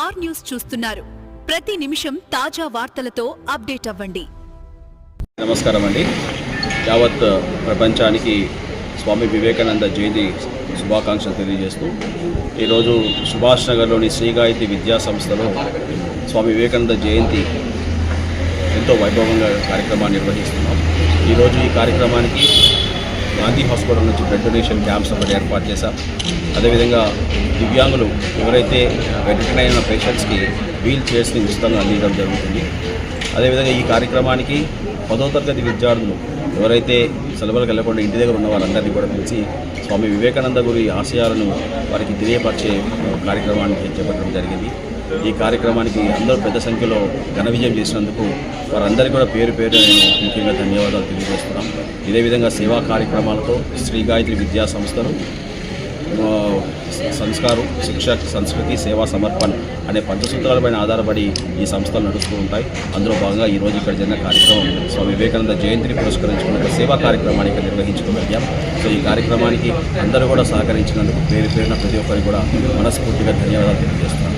Are news చూస్తున్నారు. ప్రతి నిమిషం తాజా వార్తలతో అప్డేట్ అవ్వండి. నమస్కారం అండి. యావత్ ప్రపంచానికి స్వామి వివేకానంద జయంతి శుభాకాంక్షలు తెలియజేస్తూ ఈరోజు సుభాష్ నగర్లోని శ్రీగాయత్రి విద్యా సంస్థలో స్వామి వివేకానంద జయంతి ఎంతో వైభవంగా కార్యక్రమాన్ని నిర్వహిస్తున్నాం. ఈరోజు ఈ కార్యక్రమానికి గాంధీ హాస్పిటల్ నుంచి బ్లడ్ డొనేషన్ క్యాంప్స్ ఒకటి ఏర్పాటు చేశాం. అదేవిధంగా దివ్యాంగులు ఎవరైతే వెటర్నరీ అయిన పేషెంట్స్కి వీల్ చైర్స్ని ఉచితంగా అందించడం జరుగుతుంది. అదేవిధంగా ఈ కార్యక్రమానికి పదో తరగతి విద్యార్థులు ఎవరైతే సెలవులకు వెళ్ళకుండా ఇంటి దగ్గర ఉన్న వాళ్ళందరినీ కూడా పిలిచి స్వామి వివేకానంద గురి ఆశయాలను వారికి తెలియపరిచే కార్యక్రమాన్ని చేపట్టడం జరిగింది. ఈ కార్యక్రమానికి అందరూ పెద్ద సంఖ్యలో ఘన విజయం చేసినందుకు వారందరికీ కూడా పేరు పేరు నేను ముఖ్యంగా ధన్యవాదాలు తెలియజేస్తున్నాం. ఇదే విధంగా సేవా కార్యక్రమాలతో శ్రీ గాయత్రి విద్యా సంస్థలు సంస్కారం శిక్ష సంస్కృతి సేవా సమర్పణ అనే పంచసూత్రాలపైన ఆధారపడి ఈ సంస్థలు నడుస్తూ ఉంటాయి. అందులో భాగంగా ఈరోజు ఇక్కడ జరిగిన కార్యక్రమం స్వామి వివేకానంద జయంతిని పురస్కరించుకున్న సేవా కార్యక్రమాన్ని ఇక్కడ నిర్వహించుకోగలిగాం సో ఈ కార్యక్రమానికి అందరూ కూడా సహకరించినందుకు పేరు పేరున ప్రతి ఒక్కరికి కూడా మనస్ఫూర్తిగా ధన్యవాదాలు తెలియజేస్తున్నాను